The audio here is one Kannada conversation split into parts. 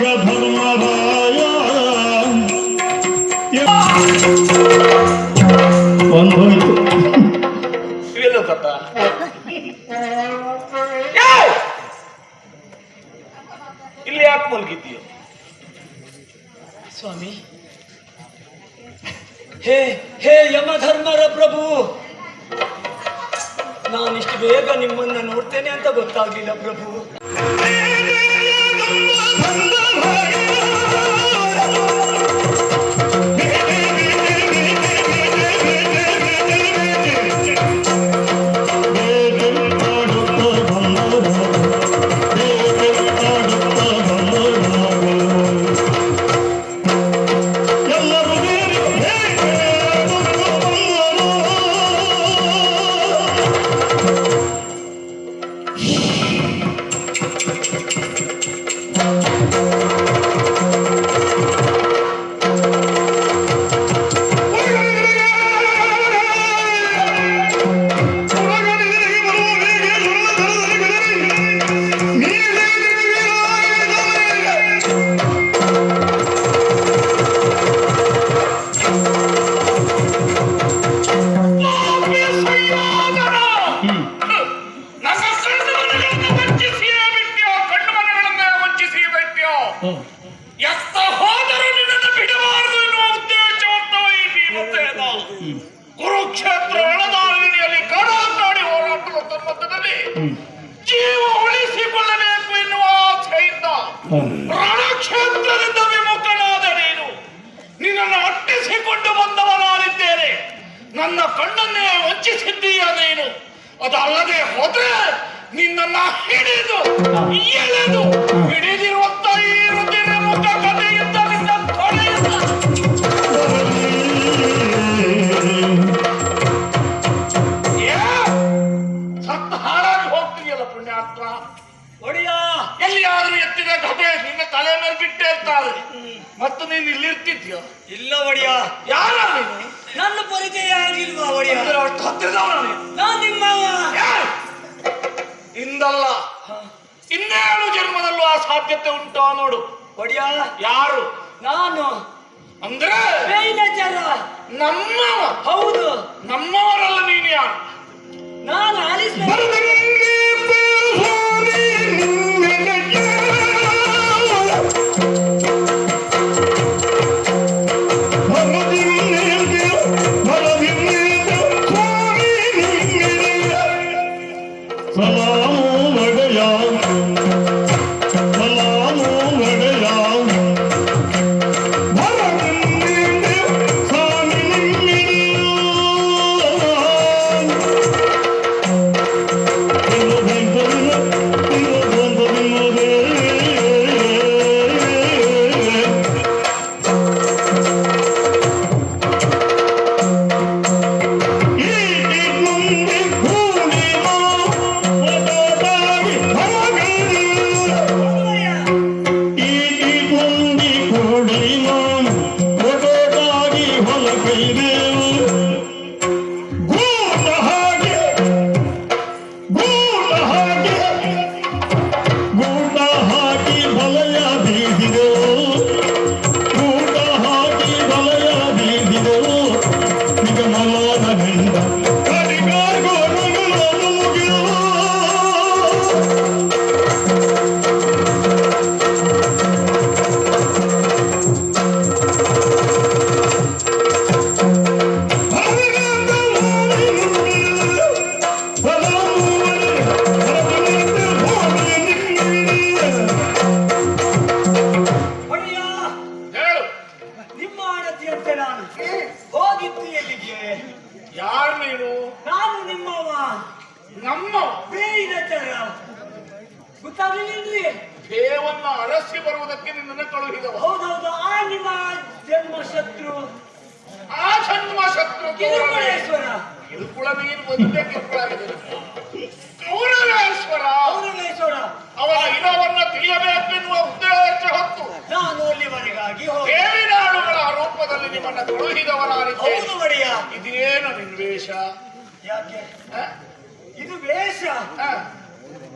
ಧರ್ಮರಾಯ ಎಳೆದು ಹಿಡಿದಿರುವಂತ ಈ ರುದಿರ ಮುಖ ಕಥೆಯಿಂದ ನಿನ್ನ ಏ? ಸತ್ತ ಹಾಳಾಗಿ ಹೋಗ್ತೀಯಲ್ಲ ಪುಣ್ಯಾತ್ಮ? ಒಡೆಯ! ಎಲ್ಲಿಯಾದ್ರೂ ಎತ್ತಿದ ಗದೆ ನಿನ್ನ ತಲೆ ಮೇಲೆ ಬಿಟ್ಟೇ ಇರ್ತಾರೆ ಮತ್ತು ನೀನು ಇಲ್ಲಿರ್ತಿದ್ಯೋ? ಇಲ್ಲ ಒಡೆಯ. ಯಾರ ನೀನು? ನನ್ನ ಪರಿಚಯ ಆಗಿಲ್ವಾ ಒಡೆಯ? ಅಂದ್ರೆ ನಾನು ನಾ ನೀನು? ನಾನ್ ನಿಮ್ಮವ ಏ? ಇನ್ನೇಳು ಜನ್ಮದಲ್ಲೂ ಆ ಸಾಧ್ಯತೆ ಉಂಟು ನೋಡು. ಹೊಡಿಯ ಯಾರು? ನಾನು. ಅಂದ್ರೆ? ನಮ್ಮ ನಮ್ಮವ. ಹೌದು. ನಮ್ಮವರಲ್ಲ ನೀನು ಯಾರು? ನಾನು ಆಲಿಸ್ ದೇವನ್ನ ಬರುವುದಕ್ಕೆ ನಿನ್ನನ್ನು ಕಳುಹಿದವ ಹೌದೌದು ಆ ನಿಮ್ಮ ಜನ್ಮ ಶತ್ರು ಆ ಜನ್ಮ ಶತ್ರು ಕಿರುಕುಳೇಶ್ವರ. ಕಿರುಕುಳ ನೀನು ಒಂದೇ ಕಿರುಕುಳಾಗಿದೆ ಕೌರವೇಶ್ವರ ಕೌರವೇಶ್ವರ ಅವರ ಇನವನ್ನ ತಿಳಿಯಬೇಕೆನ್ನುವ ಉದ್ದೇಶ ಹೊತ್ತು ನಾನು ಅಲ್ಲಿವರೆಗಾಗಿ ಹೋಗಿ ಬೇವಿನಾಡುಗಳ ರೂಪದಲ್ಲಿ ನಿಮ್ಮನ್ನ ಕಳುಹಿದವನಾಗಿದ್ದೇನೆ. ಇದೇನು ನಿನ್ ವೇಷ ಯಾಕೆ? ಇದು ವೇಷ?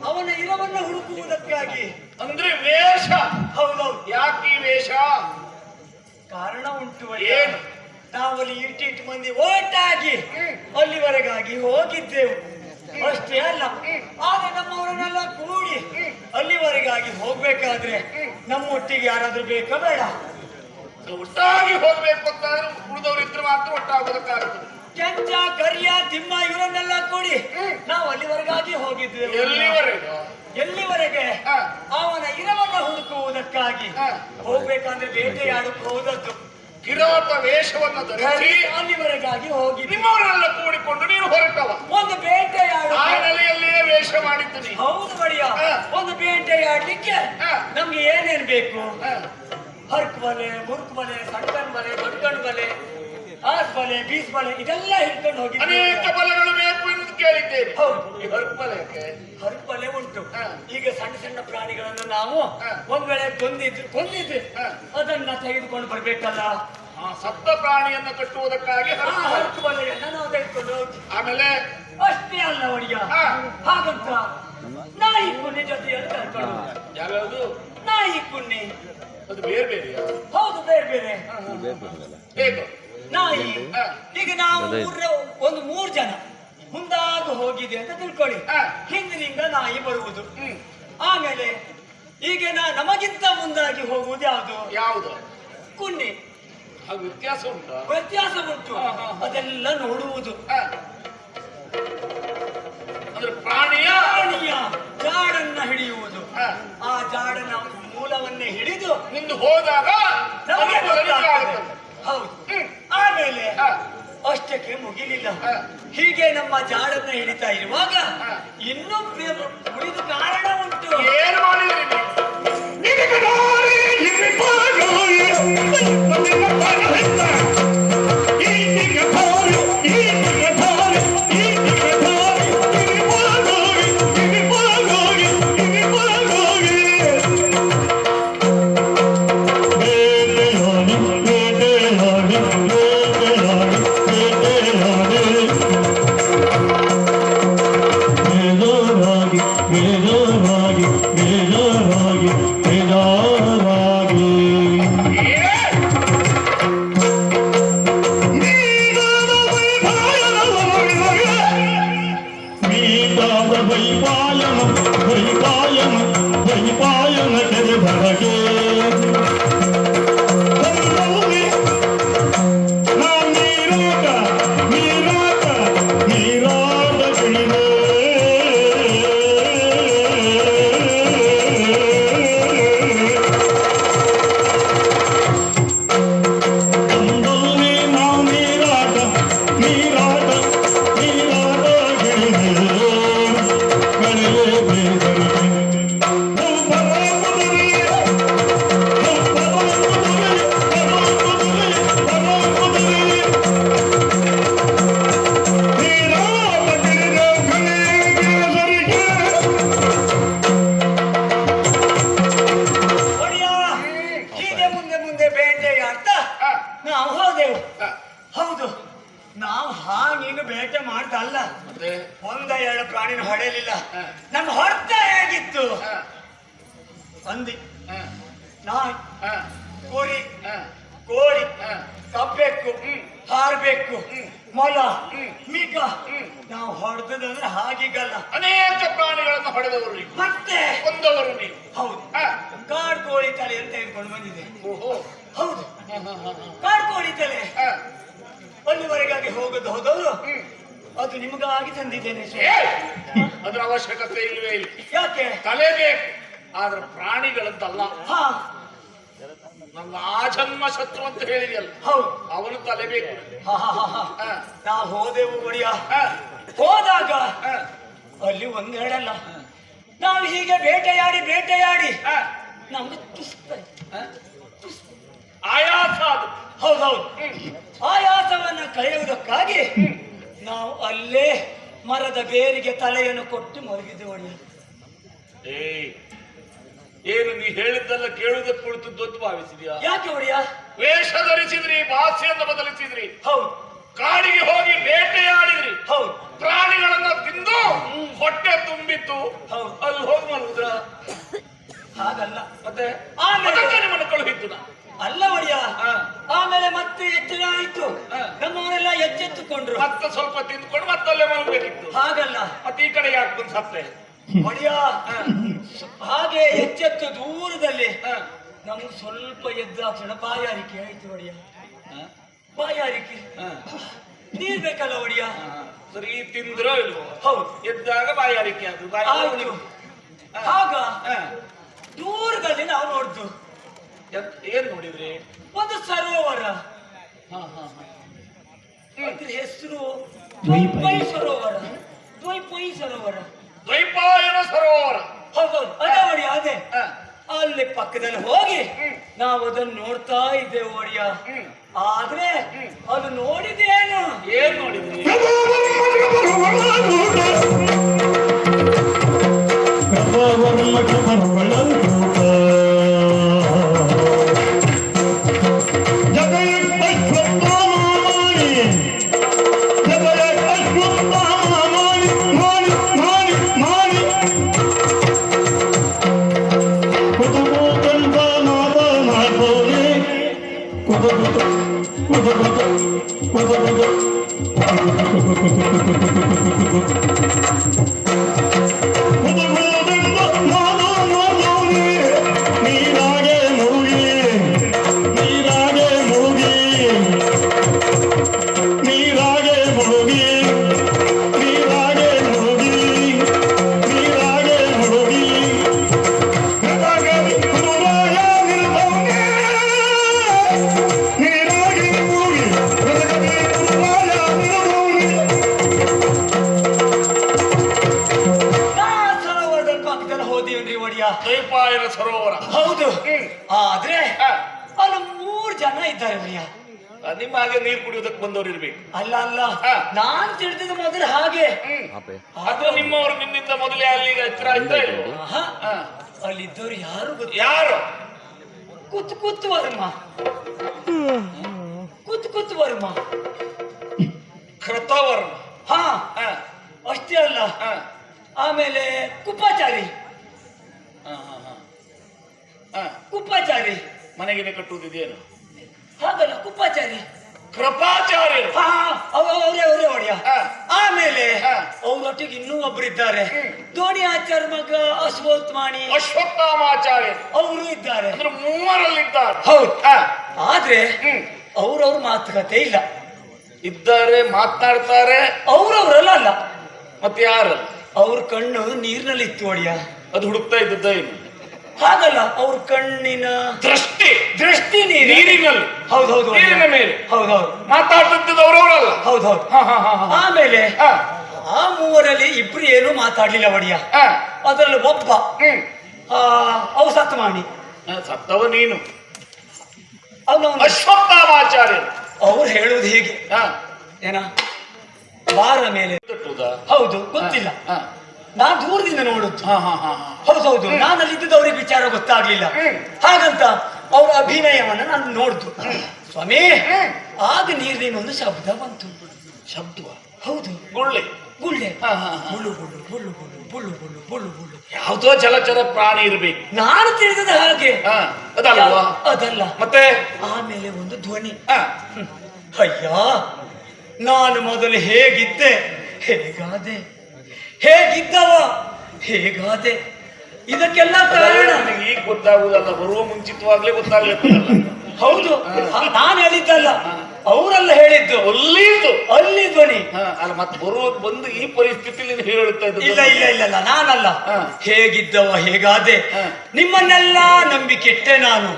ಅವನ ಇರವನ್ನು ಹುಡುಕುವುದಕ್ಕಾಗಿ. ಅಂದ್ರೆ ವೇಷ. ಹೌದೌದು ವೇಷ? ಕಾರಣ ಉಂಟು. ಏನು? ನಾವಲ್ಲಿ ಇಟ್ಟಿಟ್ಟು ಮಂದಿ ಒಟ್ಟಾಗಿ ಅಲ್ಲಿವರೆಗಾಗಿ ಹೋಗಿದ್ದೆವು. ಅಷ್ಟೇ ಅಲ್ಲ ಆದ್ರೆ ನಮ್ಮವರನ್ನೆಲ್ಲ ಕೂಡಿ ಅಲ್ಲಿವರೆಗಾಗಿ ಹೋಗ್ಬೇಕಾದ್ರೆ ನಮ್ಮೊಟ್ಟಿಗೆ ಯಾರಾದ್ರೂ ಬೇಕಾ? ಬೇಡ. ಒಟ್ಟಾಗಿ ಹೋಗ್ಬೇಕು ಅಂತ ಉಳಿದವರು ಇದ್ರೆ ಮಾತ್ರ ಒಟ್ಟಾಗೋದಕ್ಕಾಗ್ತದೆ ಕೆಂಚ ಕರಿಯ ತಿಮ್ಮ ಇವರನ್ನೆಲ್ಲ ಕೂಡಿ ನಾವು ಅಲ್ಲಿವರೆಗಾಗಿ ಹೋಗಿದ್ದೆವು. ಎಲ್ಲಿವರೆಗೂ? ಎಲ್ಲಿವರೆಗೆ. ಅವನ ಇರವನ್ನ ಹುಡುಕುವುದಕ್ಕಾಗಿ. ಹೋಗ್ಬೇಕಂದ್ರೆ ಬೇಟೆಯಾಡಕ್ಕೆ ಹೋದದ್ದು ಕಿರಾತ ವೇಷವನ್ನು ಧರಿಸಿ ಅಲ್ಲಿವರೆಗಾಗಿ ಹೋಗಿ ನಿಮ್ಮವರೆಲ್ಲ ಕೂಡಿಕೊಂಡು ನೀನು ಹೊರಟವ ಒಂದು ಬೇಟೆಯಾಡ ಆ ನೆಲೆಯಲ್ಲಿಯೇ ವೇಷ ಮಾಡಿದ್ದೀನಿ ಹೌದು ಮಡಿಯ ಹಾ. ಒಂದು ಬೇಟೆಯಾಡ್ಲಿಕ್ಕೆ. ನಮ್ಗೆ ಏನೇನ್ ಬೇಕು. ಹರ್ಕ್ ಬಲೆ ಮುರ್ಕ್ ಬಲೆ ಸಣ್ಣ ಬಲೆ ದೊಡ್ಡ ಬಲೆ ಆಸ್ ಬಲೆ ಬೀಸ್ ಬಲೆ ಇದೆಲ್ಲ ಹಿಡ್ಕೊಂಡು ಅನೇಕ ಬಲೆಗಳು ಬೇಕು ಕೇಳಿದ್ದೇನೆ. ಹೌದು. ಈ ಉಂಟು. ಈಗ ಸಣ್ಣ ಸಣ್ಣ ಪ್ರಾಣಿಗಳನ್ನು ನಾವು. ಒಂದ್ ವೇಳೆ ಕೊಂದಿದ್ದು ಕೊಂದಿದ್ರೆ ಅದನ್ನ ತೆಗೆದುಕೊಂಡು ಬರ್ಬೇಕಲ್ಲ? ಆ ಸತ್ತ ಪ್ರಾಣಿಯನ್ನ ಕಟ್ಟುವುದಕ್ಕಾಗಿ ಆ ಹರ್ಕ್ ಬಲೆಯನ್ನ ನಾವು ತೆಗೆದುಕೊಂಡು ಆಮೇಲೆ? ಅಷ್ಟೇ ಅಲ್ಲ ಒಡಿಯ. ಹಾ. ಹಾಗಂತ ನಾಯಿ ಕುನ್ನಿ ಜೊತೆಯಲ್ಲಿ ಕರ್ಕೊಂಡು. ಯಾವ್ಯಾವುದು? ನಾಯಿ ಕುನ್ನಿ ಅದು ಬೇರೆ ಬೇರೆ ಹೌದು ಬೇರೆ ಬೇರೆ. ಹೇಗೋ? ನಾಯಿ. ಈಗ ನಾವು ಮೂರ ಒಂದು ಮೂರ್ ಜನ. ಮುಂದಾಗ ಹೋಗಿದೆ ಅಂತ ತಿಳ್ಕೊಳ್ಳಿ. ಹಿಂದಿನಿಂದ ನಾಯಿ ಬರುವುದು ಆಮೇಲೆ ಈಗ ನಾ ನಮಗಿಂತ ಮುಂದಾಗಿ ಹೋಗುವುದು ಯಾವುದು ಯಾವುದು ಕುನ್ನಿ ಅದು ವ್ಯತ್ಯಾಸ ಉಂಟು ವ್ಯತ್ಯಾಸ ಉಂಟು. ಅದೆಲ್ಲ ನೋಡುವುದು. ಅಂದ್ರೆ ಪ್ರಾಣಿಯ ಪ್ರಾಣಿಯ ಜಾಡನ್ನ ಹಿಡಿಯುವುದು. ಆ ಜಾಡನ ಮೂಲವನ್ನೇ ಹಿಡಿದು ಮುಂದೆ ಹೋದಾಗ. ಹೌದು. ಆಮೇಲೆ. ಅಷ್ಟಕ್ಕೆ ಮುಗಿಲಿಲ್ಲ. ಹೀಗೆ ನಮ್ಮ ಜಾಡನ್ನ ಹಿಡಿತಾ ಇರುವಾಗ ಹ. ಇನ್ನೂ ಬೆ- ಉಳಿದ ಕಾರಣ ಉಂಟು. ಏನು ಮಾಡಿದ್ರಿ ತೆಗೆದುಕೊಂಡು ಬಂದಿದೆ ಓಹೋ ಹೌದು. ಹ. ಅಲ್ಲಿವರೆಗಾಗಿ ಹೋಗುದು ಹೋದವರು. ಅದು ನಿಮಗಾಗಿ ತಂದಿದ್ದೇನೆ ಅದರ ಅವಶ್ಯಕತೆ ಇಲ್ವೇ ಇಲ್ಲ. ಯಾಕೆ? ತಲೆ ಬೇಕು. ಆದ್ರೆ ಪ್ರಾಣಿಗಳಂತಲ್ಲ. ಹಾ. ನನ್ನ ಆಜನ್ಮ ಶತ್ರು ಅಂತ ಹೇಳಿದೆಯಲ್ಲ. ಹೌದು. ಅವನು ತಲೆ ಬೇಕು. ಹಾ ಹಾ ಹಾ ಹಾ. ನಾವು ಹೋದೆವು ಒಡಿಯ. ಹೋದಾಗ. ಅಲ್ಲಿ ಒಂದೆರಡಲ್ಲ. ನಾವು ಹೀಗೆ ಬೇಟೆಯಾಡಿ ಬೇಟೆಯಾಡಿ ಹ. ನಮ್ಗೆ ತುಸ್ತ ಆಯಾಸ ಅದು. ಹೌದೌದು. ಹೌದು ಆಯಾಸವನ್ನ ಕಳೆಯುವುದಕ್ಕಾಗಿ ನಾವು ಅಲ್ಲೇ ಮರದ ಬೇರಿಗೆ ತಲೆಯನ್ನು ಕೊಟ್ಟು ಮಲಗಿದ್ದು ಒಡೆಯ ಏಯ್ ಏನು ನೀ ಹೇಳಿದ್ದೆಲ್ಲ ಕೇಳುವುದಕ್ಕೆ ಕುಳಿತದ್ದು ಅಂತ ಭಾವಿಸಿದ್ಯಾ? ಯಾಕೆ ಒಡೆಯ? ವೇಷ ಧರಿಸಿದ್ರಿ ಭಾಷೆಯನ್ನು ಬದಲಿಸಿದ್ರಿ. ಹೌದು. ಕಾಡಿಗೆ ಹೋಗಿ ಬೇಟೆಯಾಡಿದ್ರಿ. ಹೌದು. ಪ್ರಾಣಿಗಳನ್ನ ತಿಂದು ಹೊಟ್ಟೆ ತುಂಬಿತ್ತು. ಹೌದು. ಅಲ್ಲಿ ಹೋಗಿ ಮಲಗುದ್ರ? ಹಾಗಲ್ಲ. ಮತ್ತೆ? ಆಮೇಲೆ ನಿಮ್ಮನ್ನು ಕಳುಹಿತ್ತು ನಾನು ಅಲ್ಲ ಒಡೆಯ ಆಮೇಲೆ ಮತ್ತೆ ಎಚ್ಚರ ಆಯ್ತು ನಮ್ಮವರೆಲ್ಲ ಎಚ್ಚೆತ್ತುಕೊಂಡ್ರು. ಮತ್ತೆ ಸ್ವಲ್ಪ ತಿಂದ್ಕೊಂಡು ಮತ್ತಲ್ಲೇ ಮಲಗಬೇಕಿತ್ತು. ಹಾಗಲ್ಲ. ಮತ್ತೆ ಈ ಕಡೆ ಯಾಕೆ ಬಂದು ಸತ್ತೆ ಒಡೆಯ ಹಾಗೆ ಎಚ್ಚೆತ್ತು ದೂರದಲ್ಲಿ. ನಮ್ಗೆ ಸ್ವಲ್ಪ ಎದ್ದಾಕ್ಷಣ ಬಾಯಾರಿಕೆ ಆಯ್ತು ಒಡೆಯ. ಬಾಯಾರಿಕೆ. ನೀರ್ ಬೇಕಲ್ಲ ಒಡೆಯ? ಸರಿ ತಿಂದ್ರೋ ಇಲ್ವೋ? ಹೌದು. ಎದ್ದಾಗ ಬಾಯಾರಿಕೆ ಅದು ಬಾಯಿ ಆಗ ದೂರದಲ್ಲಿ ನಾವು ನೋಡ್ದು ಎತ್- ಏನ್ ನೋಡಿದ್ರಿ? ಒಂದು ಸರೋವರ. ಹೆಸರು ದ್ವೈಪೈ ಸರೋವರ. ದ್ವೈಪೈ ಸರೋವರ. ದ್ವೈಪಾಯನ ಸರೋವರ. ಹೌದು ಅದೇ ಒಡೆಯ ಅದೇ. ಅಲ್ಲಿ ಪಕ್ಕದಲ್ಲಿ ಹೋಗಿ. ನಾವು ಅದನ್ನು ನೋಡ್ತಾ ಇದ್ದೇವೆ ಒಡೆಯ. ಆದ್ರೆ ಅದು ನೋಡಿದೇನು ಏನ್ ನೋಡಿದ್ರಿ? ಅಲ್ಲ ಅಲ್ಲ. ಹ. ನಾನ್ ತಿಳಿದಿದ್ದು ಮೊದಲು ಹಾಗೆ. ಅದು ನಿಮ್ಮವರು ನಿನ್ನಿಂದ ಮೊದಲೇ ಅಲ್ಲಿಗೆ ಹತ್ತಿರ. ಅಲ್ಲಿದ್ದವ್ರು ಯಾರು ಗೊತ್ತ? ಯಾರು? ಕುತ್ ಕುತ್ ವರ್ಮ. ಕುತ್ ಕುತ್ ವರ್ಮ. ಕೃತವರ್ಮ. ಹಾ. ಹ. ಅಷ್ಟೇ ಅಲ್ಲ. ಹ. ಆಮೇಲೆ ಕುಪ್ಪಾಚಾರಿ. ಹ, ಹ, ಹ. ಹ. ಕುಪ್ಪಾಚಾರಿ. ಮನೆಗೆ ಕಟ್ಟುವುದಿದೇನು ಹಾಗಲ್ಲ ಕುಪ್ಪಾಚಾರಿ. ಕೃಪಾಚಾರ್ಯರು. ಹಾ ಅವರೇ ಅವರೇ ಒಡೆಯ ಹ. ಆಮೇಲೆ ಹ. ಅವರೊಟ್ಟಿಗೆ ಇನ್ನೂ ಒಬ್ಬರಿದ್ದಾರೆ ಇದ್ದಾರೆ ಧೋನಿ ಆಚಾರ್ ಮಗ ಅಶ್ವತ್ಮಾಣಿ ಮಾಣಿ ಅಶ್ವತ್ಥಾಮಾಚಾರ್ಯರು. ಅವರು ಇದ್ದಾರೆ. ಅಂದ್ರೆ ಮೂವರಲ್ಲಿದ್ದಾರೆ. ಹೌದು. ಆದ್ರೆ. ಅವ್ರವ್ರ ಮಾತುಕತೆ ಇಲ್ಲ. ಇದ್ದಾರೆ ಮಾತನಾಡ್ತಾರೆ. ಅವ್ರವ್ರಲ್ಲ ಅಲ್ಲ. ಮತ್ತೆ ಯಾರು ಅವ್ರ ಕಣ್ಣು ನೀರಿನಲ್ಲಿ ಇತ್ತು ಒಡೆಯ ಅದು ಹುಡುಕ್ತಾ ಇದ್ದದ್ದ ಏನು ಹಾಗಲ್ಲ ಅವ್ರ ಕಣ್ಣಿನ ದೃಷ್ಟಿ. ದೃಷ್ಟಿ ನೀರು. ನೀರಿನಲ್ಲಿ. ಹೌದೌದು ನೀರಿನ ಮೇಲೆ. ಹೌದೌದು. ಮಾತಾಡ್ತಿದ್ದು ಅವರವರಲ್ಲ ಹೌದೌದು. ಹ, ಹ, ಹ, ಹ. ಆಮೇಲೆ ಆ ಮೂವರಲ್ಲಿ ಇಬ್ರು ಏನು ಮಾತಾಡ್ಲಿಲ್ಲ ಒಡಿಯ. ಅದರಲ್ಲಿ ಒಬ್ಬ ಅವು ಸತ್ ಮಾಡಿ ಸತ್ತವ ನೀನು. ಅವನು ಅಶ್ವತ್ಥಾಮಾಚಾರ್ಯರು ಅವ್ರು ಹೇಳುವುದು ಹೀಗೆ. ಹ. ಏನ? ಬಾರ ಮೇಲೆ? ಹೌದು ಗೊತ್ತಿಲ್ಲ. ನಾನ್ ದೂರದಿಂದ ನೋಡುದು. ಹೌದು ಹೌದು ನಾನಲ್ಲಿ ಹ. ಹೌದೌದು ನಾನು ಅಲ್ಲಿದ್ದದ್ದು ಅವ್ರಿಗೆ ವಿಚಾರ ಗೊತ್ತಾಗ್ಲಿಲ್ಲ. ಹಾಗಂತ ಅವ್ರ ಅಭಿನಯವನ್ನ ನಾನು ನೋಡ್ದು. ಸ್ವಾಮಿ. ಆಗ ನೀರಿನ ಒಂದು ಶಬ್ದ ಬಂತು. ಶಬ್ದವ? ಹೌದು. ಗುಳ್ಳೆ. ಗುಳ್ಳೆ. ಹ, ಹ, ಹ. ಬುಳ್ಳು ಬುಳ್ಳು ಬುಳ್ಳು ಬುಳ್ಳು ಬುಳ್ಳು ಬುಳ್ಳು ಬುಳ್ಳು ಬುಳ್ಳು. ಯಾವುದೋ ಜಲಚರ ಪ್ರಾಣಿ ಇರ್ಬೇಕು. ನಾನು ತಿಳಿದದ ಹಾಗೆ. ಹ, ಅದಲ್ವಾ? ಅದಲ್ಲ. ಮತ್ತೆ? ಆಮೇಲೆ ಒಂದು ಧ್ವನಿ. ಹ. ಅಯ್ಯ ನಾನು ಮೊದಲು ಹೇಗಿದ್ದೆ? ಹೇಗಾದೆ? ಹೇಗಿದ್ದವ? ಹೇಗಾದೆ? ಇದಕ್ಕೆಲ್ಲ ಕಾರಣ? ನನಗೆ ಈಗ ಗೊತ್ತಾಗುದಲ್ಲ ಬರುವ ಮುಂಚಿತವಾಗ್ಲೇ ಗೊತ್ತಾಗ್ಲಿಕ್ಕಲ್ಲ ಹೌದು. ನಾನು ಹೇಳಿದ್ದಲ್ಲ. ಅವರೆಲ್ಲ ಹೇಳಿದ್ದು. ಅಲ್ಲಿದ್ದು. ಅಲ್ಲಿ ಧ್ವನಿ ಅಲ್ಲ ಮತ್ತೆ ಬರುವ ಬಂದು ಈ ಪರಿಸ್ಥಿತಿಯಲ್ಲಿ ಹೇಳುತ್ತಾ ಇಲ್ಲ ಇಲ್ಲ ಇಲ್ಲ ನಾನಲ್ಲ. ಹೇಗಿದ್ದವ ಹೇಗಾದೆ? ನಿಮ್ಮನ್ನೆಲ್ಲ ನಂಬಿ ಕೆಟ್ಟೆ ನಾನು.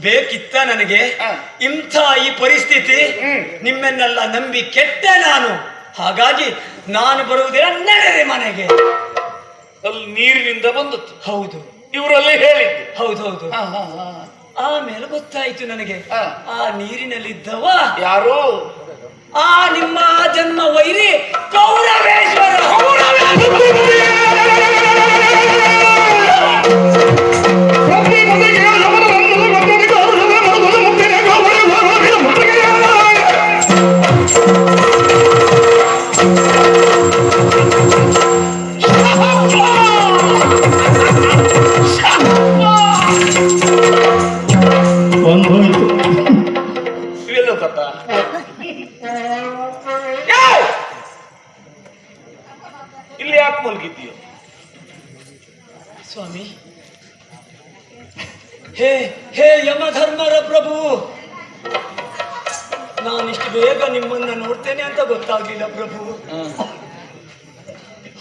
ಬೇಕಿತ್ತ ನನಗೆ. ಇಂಥ ಈ ಪರಿಸ್ಥಿತಿ. ನಿಮ್ಮನ್ನೆಲ್ಲ ನಂಬಿ ಕೆಟ್ಟೆ ನಾನು. ಹಾಗಾಗಿ ನಾನು ಬರುವುದಿಲ್ಲ ನಡೆದೆ ಮನೆಗೆ. ಅಲ್ಲಿ ನೀರಿನಿಂದ ಬಂದದ್ದು. ಹೌದು. ಇವರಲ್ಲೇ ಹೇಳಿದ್ದು. ಹೌದೌದು. ಆಮೇಲೆ ಗೊತ್ತಾಯ್ತು ನನಗೆ. ಆ ನೀರಿನಲ್ಲಿದ್ದವ ಯಾರು? ಆ ನಿಮ್ಮ ಜನ್ಮ ವೈರಿ ಕೌರವೇಶ್ವರ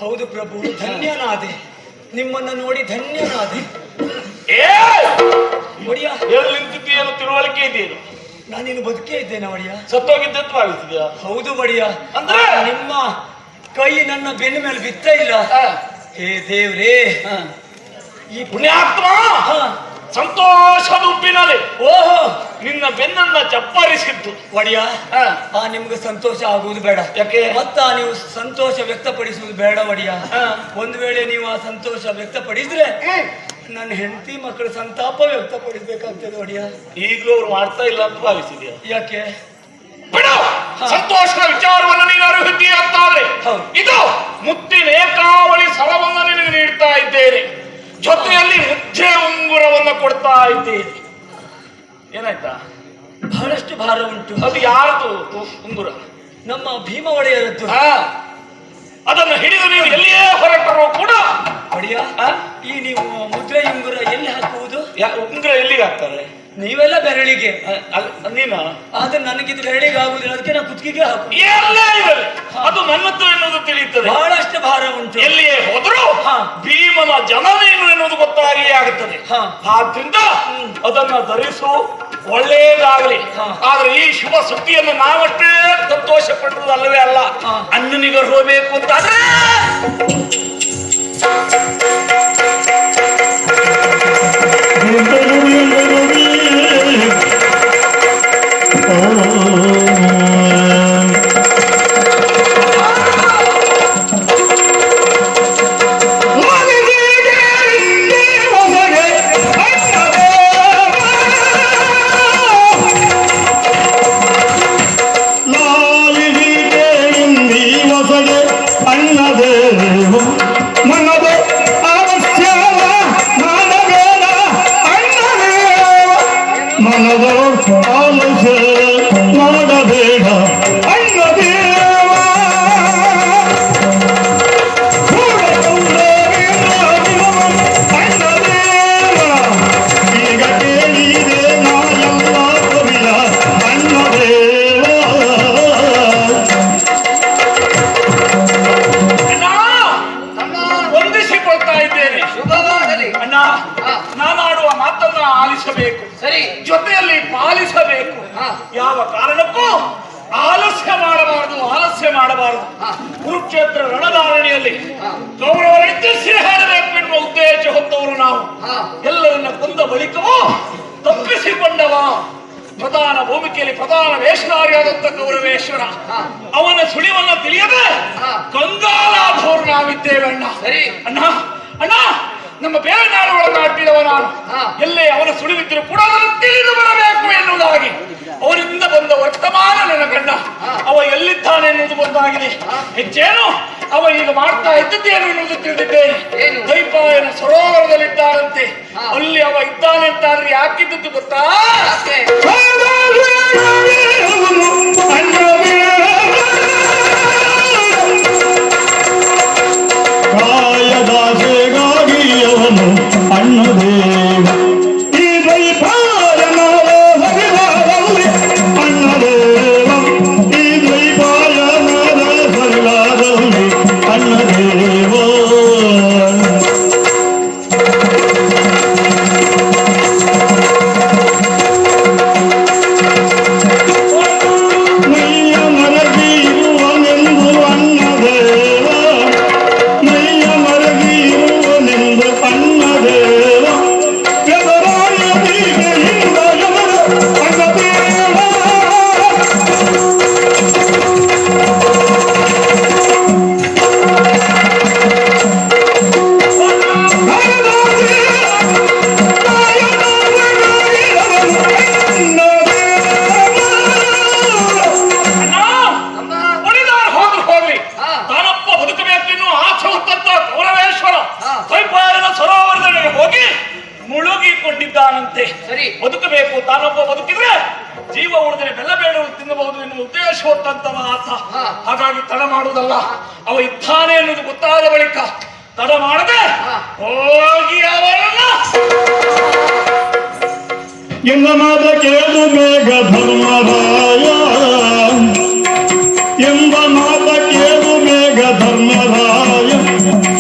ಹೌದು ಪ್ರಭು ಧನ್ಯನಾದೆ. ನಿಮ್ಮನ್ನ ನೋಡಿ ಧನ್ಯನಾದೆ. ಒಡಿಯ. ಎಲ್ಲಿ ತಿಳುವಳಿಕೆ ಇದೆಯೇನು? ನಾನಿನ್ನು ಬದುಕೇ ಇದ್ದೇನೆ ಒಡಿಯ. ಸತ್ತೋಗಿದ್ದ ಭಾವಿಸಿದ್ಯಾ ಹೌದು ಒಡಿಯ. ಅಂದ್ರೆ? ನಿಮ್ಮ ಕೈ ನನ್ನ ಬೆನ್ನ ಮೇಲೆ ಬಿತ್ತ ಇಲ್ಲ. ಹಾ. ಹೇ ದೇವ್ರೇ. ಈ ಪುಣ್ಯಾತ್ಮ! ಹಾ. ಸಂತೋಷದ ಉಪ್ಪಿನಲ್ಲಿ ಓಹೋ ನಿನ್ನ ಬೆನ್ನನ್ನ ಚಪ್ಪರಿಸಿದ್ದು ಒಡಿಯ. ಆ ನಿಮ್ಗೆ ಸಂತೋಷ ಆಗುವುದು ಬೇಡ. ಯಾಕೆ? ಮತ್ತ ನೀವು ಸಂತೋಷ ವ್ಯಕ್ತಪಡಿಸುವುದು ಬೇಡ ಒಡಿಯ. ಒಂದು ವೇಳೆ ನೀವು ಆ ಸಂತೋಷ ವ್ಯಕ್ತಪಡಿಸಿದ್ರೆ ನನ್ನ ಹೆಂಡತಿ ಮಕ್ಕಳ ಸಂತಾಪ ವ್ಯಕ್ತಪಡಿಸ್ಬೇಕಾಗ್ತದೆ ಒಡಿಯ. ಈಗಲೂ ಅವ್ರು ಮಾಡ್ತಾ ಇಲ್ಲ ಅಂತ ಭಾವಿಸಿದ್ಯಾ? ಯಾಕೆ? ಬಿಡು. ಸಂತೋಷದ ವಿಚಾರವನ್ನು ನೀನು ಅರಿಹುತ್ತೀಯ ಅಂತಾದ್ರೆ. ಇದು ಮುತ್ತಿನ ಏಕಾವಳಿ ಸರವನ್ನು ನಿನಗೆ ನೀಡ್ತಾ ಇದ್ದೇನೆ. ಜೊತೆಯಲ್ಲಿ ಮುದ್ದೆ ಉಂಗುರವನ್ನು ಕೊಡ್ತಾ ಇದ್ದೀರಿ. ಏನಾಯ್ತಾ? ಬಹಳಷ್ಟು ಭಾರ ಉಂಟು. ಅದು ಯಾರದು ಉಂಗುರ? ನಮ್ಮ ಭೀಮ ಒಡೆಯರದ್ದು ಹಾ. ಅದನ್ನು ಹಿಡಿದು ನೀವು ಎಲ್ಲಿಯೇ ಹೊರಟರೂ ಕೂಡ ಒಡೆಯ? ಈ ನೀವು ಮುದ್ರೆ ಉಂಗುರ ಎಲ್ಲಿ ಹಾಕುವುದು? ಉಂಗುರ ಎಲ್ಲಿಗೆ ಹಾಕ್ತಾರೆ? ನೀವೆಲ್ಲ ಬೆರಳಿಗೆ. ನೀನ? ಆದ್ರೆ ನನಗಿದ್ರೆ ಬೆರಳಿಗೆ ಆಗುದಿಲ್ಲ ಅದಕ್ಕೆ ನಾನು ಕುತ್ತಿಗೆ ಹಾಕು ಎಲ್ಲೇ ಅದು ನನ್ನತ್ವ ಎನ್ನುವುದು ತಿಳಿಯುತ್ತದೆ. ಬಹಳಷ್ಟು ಭಾರ ಉಂಟು. ಎಲ್ಲಿಯೇ ಹೋದ್ರು ಹಾ. ಭೀಮನ ಜನನೇನು ಎನ್ನುವುದು ಗೊತ್ತಾಗಿಯೇ ಆಗುತ್ತದೆ. ಆದ್ರಿಂದ ಅದನ್ನ ಧರಿಸು ಒಳ್ಳೆಯದಾಗಲಿ ಹಾ. ಆದ್ರೆ ಈ ಶುಭ ಸುದ್ದಿಯನ್ನು ನಾವಷ್ಟೇ ಸಂತೋಷ ಅಲ್ಲವೇ ಅಲ್ಲ. ಅಣ್ಣನಿಗೆ ಹೋಗಬೇಕು ಅಂತಾದ್ರೆ ಅನ್ನದೇವ ಅಣ್ಣ. ನಾನಾಡುವ ಮಾತನ್ನ ಆಲಿಸಬೇಕು ಸರಿ ಜೊತೆಯಲ್ಲಿ ಪಾಲಿಸಬೇಕು. ಯಾವ ಕಾರಣಕ್ಕೂ ಆಲಸ್ಯ ಮಾಡಬಾರದು ಆಲಸ್ಯ ಮಾಡಬಾರದು. ಕುರುಕ್ಷೇತ್ರ ರಣಧಾರಣಿಯಲ್ಲಿ ಹಾ. ಗೌರವ ಎತ್ತಿಸಿ ಹೇಳಬೇಕು ಎನ್ನುವ ಉದ್ದೇಶ ಹೊತ್ತವರು ನಾವು. ಎಲ್ಲರನ್ನ ಕೊಂದ ಬಳಿಕವೂ ತಪ್ಪಿಸಿಕೊಂಡವ ಪ್ರಧಾನ ಭೂಮಿಕೆಯಲ್ಲಿ ಪ್ರಧಾನ ವೇಷಧಾರಿಯಾದಂತ ಗೌರವೇಶ್ವರ. ಅವನ ಸುಳಿವನ್ನ ತಿಳಿಯದೆ. ಕಂಗಾಲಾದವರು ನಾವಿದ್ದೇವೆ ಅಣ್ಣ ಸರಿ. ಅಣ್ಣ ಅಣ್ಣ ನಮ್ಮ ಬೇರೆ ನಾಡುಗಳನ್ನು ಎಲ್ಲೆ ನಾನು. ಎಲ್ಲೇ ಅವನ ಸುಳಿವಿದ್ದರೂ ಕೂಡ ಅದನ್ನು ತಿಳಿದು ಬರಬೇಕು ಎನ್ನುವುದಾಗಿ ಅವರಿಂದ ಬಂದ ವರ್ತಮಾನ ನನ್ನ ಗಂಡ. ಅವ ಎಲ್ಲಿದ್ದಾನೆ ಎನ್ನುವುದು ಗೊತ್ತಾಗಿದೆ. ಹೆಚ್ಚೇನು ಅವ ಈಗ ಮಾಡ್ತಾ ಇದ್ದದ್ದೇನು ಎನ್ನುವುದು ತಿಳಿದಿದ್ದೇನೆ? ದೈಪಾಯನ ಸರೋವರದಲ್ಲಿದ್ದಾನಂತೆ. ಅಲ್ಲಿ ಅವ ಇದ್ದಾನೆ ಅಂತ ಆದ್ರೆ ಯಾಕಿದ್ದದ್ದು ಗೊತ್ತಾ? ಅವನು ಸರಿ. ಬದುಕಬೇಕು ತಾನೊಬ್ಬ ಬದುಕಿದ್ರೆ ಜೀವ ಉಳಿದ್ರೆ ಬೆಲ್ಲ ಬೇಡವು ತಿನ್ನಬಹುದು ಎನ್ನುವ ಉದ್ದೇಶ ಹೊತ್ತಂತವ ಆತ. ಹಾಗಾಗಿ ತಡ ಮಾಡುವುದಲ್ಲ. ಅವ ಇದ್ದಾನೆ ಎನ್ನುವುದು ಗೊತ್ತಾದ ಬಳಿಕ ತಡ ಮಾಡದೆ ಹೋಗಿ ಅವರನ್ನ. ಎಲ್ಲ ಮಾತ್ರ ಕೇಳು ಬೇಗ ಧರ್ಮರಾಯ ಎಂಬ ಮಾತ ಕೇಳು ಬೇಗ ಧರ್ಮರಾಯ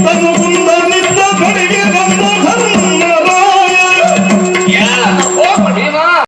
ತನು ಕುಂದ